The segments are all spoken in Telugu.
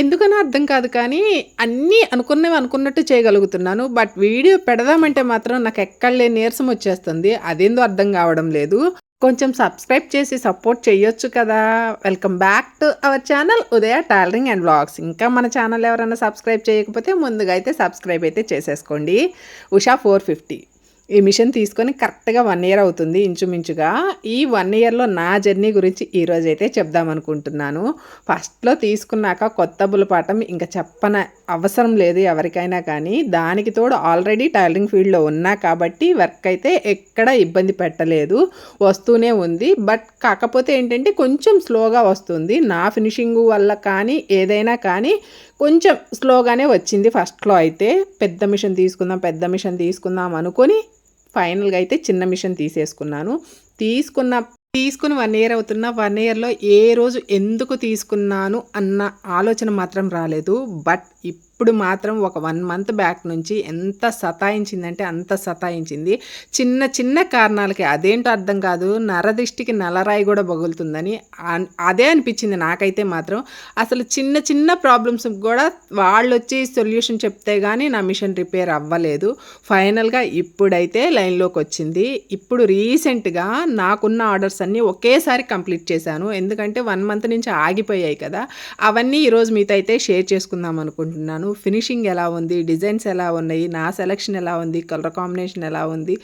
ఎందుకనో అర్థం కాదు కానీ అన్నీ అనుకున్నవి అనుకున్నట్టు చేయగలుగుతున్నాను. బట్ వీడియో పెడదామంటే మాత్రం నాకు ఎక్కడలే నీరసం వచ్చేస్తుంది. అదేందో అర్థం కావడం లేదు. కొంచెం సబ్స్క్రైబ్ చేసి సపోర్ట్ చేయొచ్చు కదా. Welcome back to our channel Udaya tailoring and blogs ఇంకా మన ఛానల్ ఎవరైనా సబ్స్క్రైబ్ చేయకపోతే ముందుగా అయితే సబ్స్క్రైబ్ అయితే చేసేసుకోండి. Usha four fifty. ఈ మిషన్ తీసుకొని కరెక్ట్గా వన్ ఇయర్ అవుతుంది ఇంచుమించుగా. ఈ వన్ ఇయర్లో నా జర్నీ గురించి ఈరోజు అయితే చెప్దాం అనుకుంటున్నాను. ఫస్ట్లో తీసుకున్నాక కొత్త బులపాఠం ఇంకా చెప్పన అవసరం లేదు ఎవరికైనా కానీ. దానికి తోడు ఆల్రెడీ టైలరింగ్ ఫీల్డ్లో ఉన్నా కాబట్టి వర్క్ అయితే ఎక్కడ ఇబ్బంది పెట్టలేదు. వస్తూనే ఉంది. బట్ కాకపోతే ఏంటంటే కొంచెం స్లోగా వస్తుంది. నా ఫినిషింగ్ వల్ల కానీ ఏదైనా కానీ కొంచెం స్లోగానే వచ్చింది ఫస్ట్లో అయితే. పెద్ద మిషన్ తీసుకుందాం పెద్ద మిషన్ తీసుకుందాం అనుకొని ఫైనల్గా అయితే చిన్న మిషన్ తీసేసుకున్నాను. తీసుకున్న తీసుకుని వన్ ఇయర్ అవుతున్న వన్ ఇయర్లో ఏ రోజు ఎందుకు తీసుకున్నాను అన్న ఆలోచన మాత్రం రాలేదు. బట్ ఇప్పుడు మాత్రం ఒక వన్ మంత్ బ్యాక్ నుంచి ఎంత సతాయించిందంటే అంత సతాయించింది. చిన్న చిన్న కారణాలకి అదేంటో అర్థం కాదు. నరదిష్టికి నలరాయి కూడా బగులుతుందని అన్- అదే అనిపించింది నాకైతే మాత్రం. అసలు చిన్న చిన్న ప్రాబ్లమ్స్ కూడా వాళ్ళు వచ్చి సొల్యూషన్ చెప్తే కానీ నా మిషన్ రిపేర్ అవ్వలేదు. ఫైనల్గా ఇప్పుడైతే లైన్లోకి వచ్చింది. ఇప్పుడు రీసెంట్గా నాకున్న ఆర్డర్స్ అన్నీ ఒకేసారి కంప్లీట్ చేశాను. ఎందుకంటే వన్ మంత్ నుంచి ఆగిపోయాయి కదా. అవన్నీ ఈరోజు మీతో అయితే షేర్ చేసుకుందాం అనుకుంటున్నాను. ఫినిషింగ్ ఎలా ఉంది? డిజైన్స్ ఎలా ఉన్నాయి? నా సెలక్షన్ ఎలా ఉంది? కలర్ కాంబినేషన్ ఎలా ఉంది?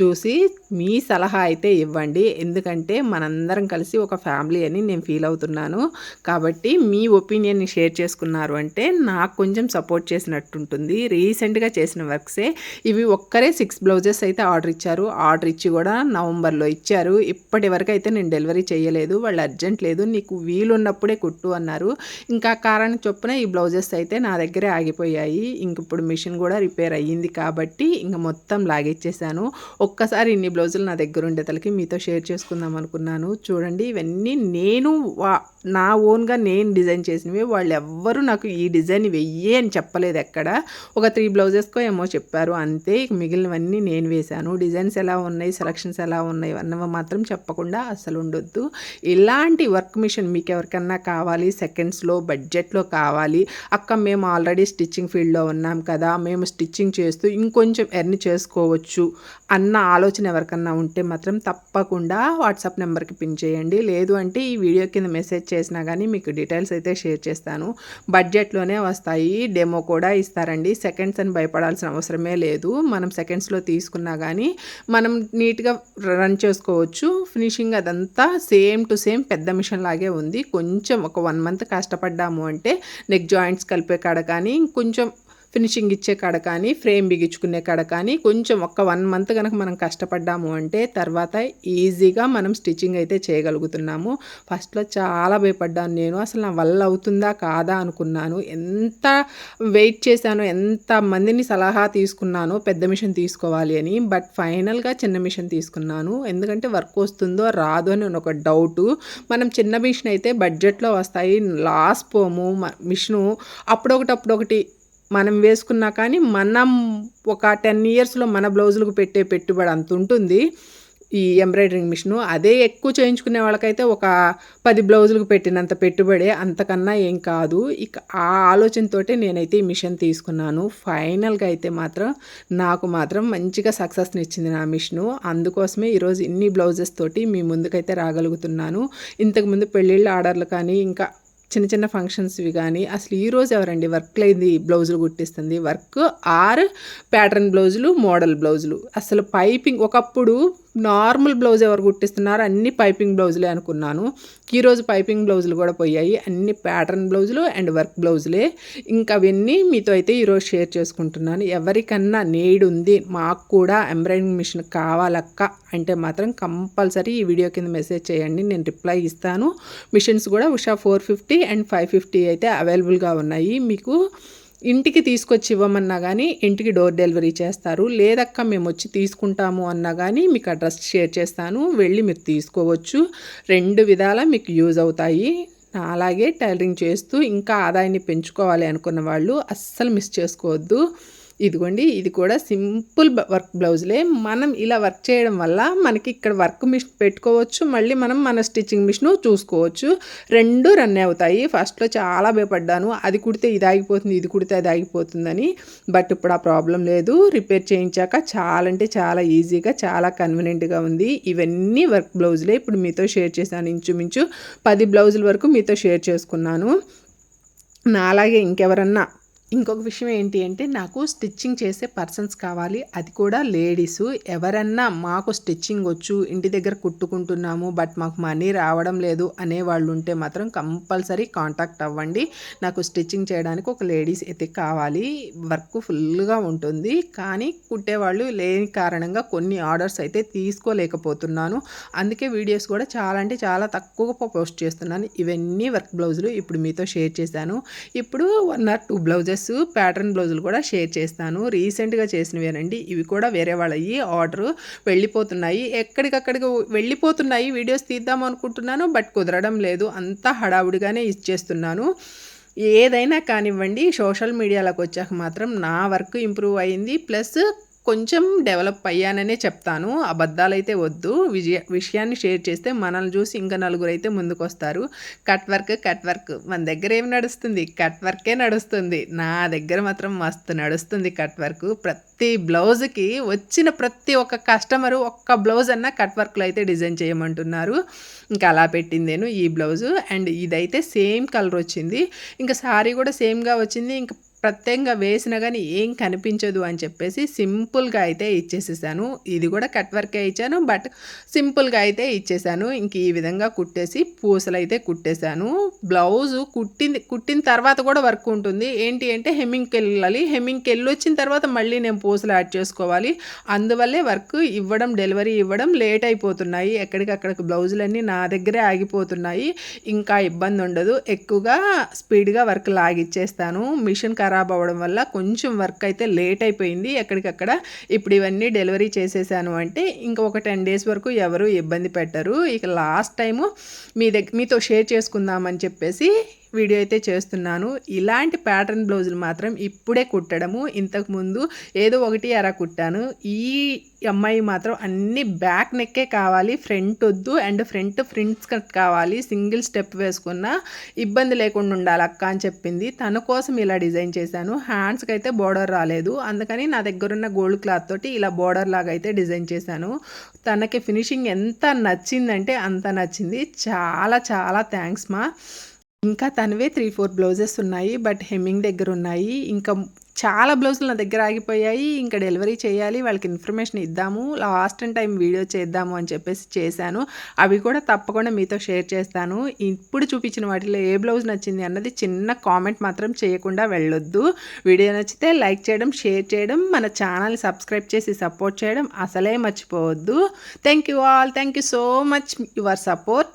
చూసి మీ సలహా అయితే ఇవ్వండి. ఎందుకంటే మనందరం కలిసి ఒక ఫ్యామిలీ అని నేను ఫీల్ అవుతున్నాను. కాబట్టి మీ ఒపీనియన్ని షేర్ చేసుకున్నారు అంటే నాకు కొంచెం సపోర్ట్ చేసినట్టుంటుంది. రీసెంట్గా చేసిన వర్క్సే. ఇవి ఒక్కరే సిక్స్ బ్లౌజెస్ అయితే ఆర్డర్ ఇచ్చారు. ఆర్డర్ ఇచ్చి కూడా నవంబర్లో ఇచ్చారు. ఇప్పటి వరకు అయితే నేను డెలివరీ చేయలేదు వాళ్ళు అర్జెంట్ లేదు నీకు వీలున్నప్పుడే కుట్టు అన్నారు. ఇంకా కారణం చొప్పున ఈ బ్లౌజెస్ అయితే నా దగ్గరే ఆగిపోయాయి. ఇంక ఇప్పుడు మిషన్ కూడా రిపేర్ అయ్యింది కాబట్టి ఇంక మొత్తం లాగిచ్చేసాను. ఒక్కసారి ఇన్ని బ్లౌజులు నా దగ్గర ఉండేతలకి మీతో షేర్ చేసుకుందాం అనుకున్నాను. చూడండి ఇవన్నీ నేను వా నా ఓన్గా నేను డిజైన్ చేసినవి వాళ్ళు ఎవ్వరూ నాకు ఈ డిజైన్ వెయ్యి అని చెప్పలేదు ఎక్కడ. ఒక త్రీ బ్లౌజెస్కో ఏమో చెప్పారు అంతే. మిగిలినవన్నీ నేను వేశాను. డిజైన్స్ ఎలా ఉన్నాయి సెలక్షన్స్ ఎలా ఉన్నాయి అన్నవి మాత్రం చెప్పకుండా అసలు ఉండొద్దు. ఇలాంటి వర్క్ మిషన్ మీకు ఎవరికన్నా కావాలి సెకండ్స్లో బడ్జెట్లో కావాలి. అక్క మేము ఆల్రెడీ స్టిచ్చింగ్ ఫీల్డ్లో ఉన్నాం కదా మేము స్టిచ్చింగ్ చేస్తూ ఇంకొంచెం ఎర్న్ చేసుకోవచ్చు అన్న ఆలోచన ఎవరికన్నా ఉంటే మాత్రం తప్పకుండా వాట్సాప్ నెంబర్కి పిన్ చేయండి. లేదు అంటే ఈ వీడియో కింద మెసేజ్ చేసినా కానీ మీకు డీటెయిల్స్ అయితే షేర్ చేస్తాను. బడ్జెట్లోనే వస్తాయి. డెమో కూడా ఇస్తారండి. సెకండ్స్ అని భయపడాల్సిన అవసరమే లేదు. మనం సెకండ్స్లో తీసుకున్నా కానీ మనం నీట్గా రన్ చేసుకోవచ్చు. ఫినిషింగ్ అదంతా సేమ్ టు సేమ్ పెద్ద మిషన్ లాగే ఉంది. కొంచెం ఒక వన్ మంత్ కష్టపడ్డాము అంటే నెక్ జాయింట్స్ కలిపే కాడ కానీ కొంచెం ఫినిషింగ్ ఇచ్చే కాడ కానీ ఫ్రేమ్ బిగించుకునే కాడ కానీ కొంచెం ఒక్క వన్ మంత్ కనుక మనం కష్టపడ్డాము అంటే తర్వాత ఈజీగా మనం స్టిచ్చింగ్ అయితే చేయగలుగుతున్నాము. ఫస్ట్లో చాలా భయపడ్డాను నేను. అసలు నా వల్ల అవుతుందా కాదా అనుకున్నాను. ఎంత వెయిట్ చేశాను ఎంత మందిని సలహా తీసుకున్నానో పెద్ద మిషన్ తీసుకోవాలి అని. బట్ ఫైనల్గా చిన్న మిషన్ తీసుకున్నాను. ఎందుకంటే వర్క్ వస్తుందో రాదో అని ఒక డౌటు మనం చిన్న మిషన్ అయితే బడ్జెట్లో వస్తాయి. లాస్ పోము. మ- మిషను అప్పుడొకటి అప్పుడొకటి మనం వేసుకున్నా కానీ మనం ఒక టెన్ ఇయర్స్లో మన బ్లౌజులకు పెట్టే పెట్టుబడి అంత ఉంటుంది. ఈ ఎంబ్రాయిడరింగ్ మిషను. అదే ఎక్కువ చేయించుకునే వాళ్ళకైతే ఒక పది బ్లౌజులకు పెట్టినంత పెట్టుబడే అంతకన్నా ఏం కాదు. ఇక ఆ ఆలోచనతోటే నేనైతే ఈ మిషన్ తీసుకున్నాను. ఫైనల్గా అయితే మాత్రం నాకు మాత్రం మంచిగా సక్సెస్ని ఇచ్చింది నా మిషను. అందుకోసమే ఈరోజు ఇన్ని బ్లౌజెస్ తోటి మీ ముందుకైతే రాగలుగుతున్నాను. ఇంతకుముందు పెళ్ళిళ్ళ ఆర్డర్లు కానీ ఇంకా చిన్న చిన్న ఫంక్షన్స్వి కానీ అసలు ఈ రోజు ఎవరండి వర్క్ లేని బ్లౌజులు కుట్టిస్తుంది? వర్క్ ఆర్ ప్యాటర్న్ బ్లౌజులు మోడల్ బ్లౌజులు అసలు పైపింగ్ ఒకప్పుడు నార్మల్ బ్లౌజ్ ఎవరు కుట్టిస్తున్నారు? అన్ని పైపింగ్ బ్లౌజులే అనుకున్నాను. ఈరోజు పైపింగ్ బ్లౌజులు కూడా పోయాయి. అన్ని ప్యాటర్న్ బ్లౌజులు అండ్ వర్క్ బ్లౌజులే. ఇంకా అవన్నీ మీతో అయితే ఈరోజు షేర్ చేసుకుంటున్నాను. ఎవరికన్నా నీడ్ ఉంది మాకు కూడా ఎంబ్రాయిడింగ్ మిషన్ కావాలక్క అంటే మాత్రం కంపల్సరీ ఈ వీడియో కింద మెసేజ్ చేయండి. నేను రిప్లై ఇస్తాను. మిషన్స్ కూడా Usha four fifty and five fifty అయితే అవైలబుల్గా ఉన్నాయి. మీకు ఇంటికి తీసుకొచ్చి ఇవ్వమన్నా కానీ ఇంటికి డోర్ డెలివరీ చేస్తారు. లేదక్క మేము వచ్చి తీసుకుంటాము అన్నా కానీ మీకు అడ్రస్ షేర్ చేస్తాను. వెళ్ళి మీరు తీసుకోవచ్చు. రెండు విధాల మీకు యూజ్ అవుతాయి. అలాగే టైలరింగ్ చేస్తూ ఇంకా ఆదాయాన్ని పెంచుకోవాలి అనుకున్న వాళ్ళు అస్సలు మిస్ చేసుకోవద్దు. ఇదిగోండి ఇది కూడా సింపుల్ బ- వర్క్ బ్లౌజ్లే. మనం ఇలా వర్క్ చేయడం వల్ల మనకి ఇక్కడ వర్క్ మిషన్ పెట్టుకోవచ్చు మళ్ళీ మనం మన స్టిచ్చింగ్ మిషన్ చూసుకోవచ్చు. రెండు రన్ అవుతాయి. ఫస్ట్లో చాలా భయపడ్డాను. అది కుడితే ఇది ఆగిపోతుంది ఇది కుడితే అది ఆగిపోతుందని. బట్ ఇప్పుడు ఆ ప్రాబ్లం లేదు. రిపేర్ చేయించాక చాలా అంటే చాలా ఈజీగా చాలా కన్వీనియంట్గా ఉంది. ఇవన్నీ వర్క్ బ్లౌజులే. ఇప్పుడు మీతో షేర్ చేశాను ఇంచుమించు పది బ్లౌజుల వరకు మీతో షేర్ చేసుకున్నాను. నా అలాగే ఇంకెవరన్నా ఇంకొక విషయం ఏంటి అంటే నాకు స్టిచ్చింగ్ చేసే పర్సన్స్ కావాలి. అది కూడా లేడీస్. ఎవరన్నా మాకు స్టిచ్చింగ్ వచ్చు ఇంటి దగ్గర కుట్టుకుంటున్నాము బట్ మాకు మనీ రావడం లేదు అనే వాళ్ళు ఉంటే మాత్రం కంపల్సరీ కాంటాక్ట్ అవ్వండి. నాకు స్టిచ్చింగ్ చేయడానికి ఒక లేడీస్ అయితే కావాలి. వర్క్ ఫుల్గా ఉంటుంది. కానీ కుట్టేవాళ్ళు లేని కారణంగా కొన్ని ఆర్డర్స్ అయితే తీసుకోలేకపోతున్నాను. అందుకే వీడియోస్ కూడా చాలా అంటే చాలా తక్కువగా పోస్ట్ చేస్తున్నాను. ఇవన్నీ వర్క్ బ్లౌజులు ఇప్పుడు మీతో షేర్ చేశాను. ఇప్పుడు one or two blouses pattern బ్లౌజులు కూడా షేర్ చేస్తాను. రీసెంట్గా చేసినవేనండి ఇవి కూడా వేరే వాళ్ళవి ఆర్డర్ వెళ్ళిపోతున్నాయి. ఎక్కడికక్కడికి వెళ్ళిపోతున్నాయి. వీడియోస్ తీద్దాం అనుకుంటున్నాను బట్ కుదరడం లేదు. అంతా హడావుడిగానే ఇచ్చేస్తున్నాను. ఏదైనా కానివ్వండి సోషల్ మీడియాలోకి వచ్చాక మాత్రం నా వర్క్ ఇంప్రూవ్ అయింది. ప్లస్ కొంచెం డెవలప్ అయ్యాననే చెప్తాను. అబద్ధాలైతే వద్దు. విజయ విషయాన్ని షేర్ చేస్తే మనల్ని చూసి ఇంకా నలుగురు అయితే ముందుకు వస్తారు కట్ వర్క్ కట్ వర్క్. మన దగ్గర ఏం నడుస్తుంది? కట్ వర్కే నడుస్తుంది. నా దగ్గర మాత్రం మస్తు నడుస్తుంది కట్ వర్క్. ప్రతి బ్లౌజ్కి వచ్చిన ప్రతి ఒక్క కస్టమరు ఒక్క బ్లౌజ్ అన్న కట్ వర్క్లో అయితే డిజైన్ చేయమంటున్నారు. ఇంకా అలా పెట్టింది నేను ఈ బ్లౌజు. అండ్ ఇదైతే సేమ్ కలర్ వచ్చింది ఇంకా సారీ కూడా సేమ్గా వచ్చింది. ఇంకా ప్రత్యేకంగా వేసినా కానీ ఏం కనిపించదు అని చెప్పేసి సింపుల్గా అయితే ఇచ్చేసేసాను. ఇది కూడా కట్ వర్కే ఇచ్చాను. బట్ సింపుల్గా అయితే ఇచ్చేసాను. ఇంక ఈ విధంగా కుట్టేసి పూసలు అయితే కుట్టేశాను బ్లౌజు కుట్టింది కుట్టిన తర్వాత కూడా వర్క్ ఉంటుంది. ఏంటి అంటే హెమ్మింగ్కి వెళ్ళాలి. హెమ్మింగ్కి వెళ్ళి వచ్చిన తర్వాత మళ్ళీ నేను పూసలు యాడ్ చేసుకోవాలి. అందువల్లే వర్క్ ఇవ్వడం డెలివరీ ఇవ్వడం లేట్ అయిపోతున్నాయి. ఎక్కడికక్కడికి బ్లౌజులన్నీ నా దగ్గరే ఆగిపోతున్నాయి. ఇంకా ఇబ్బంది ఉండదు ఎక్కువగా స్పీడ్గా వర్క్ లాగిచ్చేస్తాను. మిషన్ ఖరాబ్ అవ్వడం వల్ల కొంచెం వర్క్ అయితే లేట్ అయిపోయింది ఎక్కడికక్కడ. ఇప్పుడు ఇవన్నీ డెలివరీ చేసేసాను అంటే ఇంకా ఒక టెన్ డేస్ వరకు ఎవరు ఇబ్బంది పెట్టరు. ఇక లాస్ట్ టైము మీ దగ్గర మీతో షేర్ చేసుకుందామని చెప్పేసి వీడియో అయితే చేస్తున్నాను. ఇలాంటి ప్యాటర్న్ బ్లౌజులు మాత్రం ఇప్పుడే కుట్టడము. ఇంతకుముందు ఏదో ఒకటి అరా కుట్టాను. ఈ అమ్మాయి మాత్రం అన్ని బ్యాక్ నెక్కే కావాలి ఫ్రంట్ వద్దు అండ్ ఫ్రంట్ ఫ్రింట్స్ కట్ కావాలి సింగిల్ స్టెప్ వేసుకున్న ఇబ్బంది లేకుండా ఉండాలి అక్క అని చెప్పింది. తన కోసం ఇలా డిజైన్ చేశాను. హ్యాండ్స్కి అయితే బోర్డర్ రాలేదు. అందుకని నా దగ్గర ఉన్న గోల్డ్ క్లాత్ తోటి ఇలా బోర్డర్ లాగా అయితే డిజైన్ చేశాను. తనకి ఫినిషింగ్ ఎంత నచ్చిందంటే అంత నచ్చింది. చాలా చాలా థ్యాంక్స్ మా. ఇంకా తనవే త్రీ ఫోర్ బ్లౌజెస్ ఉన్నాయి బట్ హెమ్మింగ్ దగ్గర ఉన్నాయి. ఇంకా చాలా బ్లౌజులు నా దగ్గర ఆగిపోయాయి. ఇంకా డెలివరీ చేయాలి వాళ్ళకి ఇన్ఫర్మేషన్ ఇద్దాము. లాస్ట్ టైం వీడియో చేద్దాము అని చెప్పేసి చేశాను. అవి కూడా తప్పకుండా మీతో షేర్ చేస్తాను. ఇప్పుడు చూపించిన వాటిలో ఏ బ్లౌజ్ నచ్చింది అన్నది చిన్న కామెంట్ మాత్రం చేయకుండా వెళ్ళొద్దు. వీడియో నచ్చితే లైక్ చేయడం షేర్ చేయడం మన ఛానల్ని సబ్స్క్రైబ్ చేసి సపోర్ట్ చేయడం అసలే మర్చిపోవద్దు. Thank you all thank you so much your support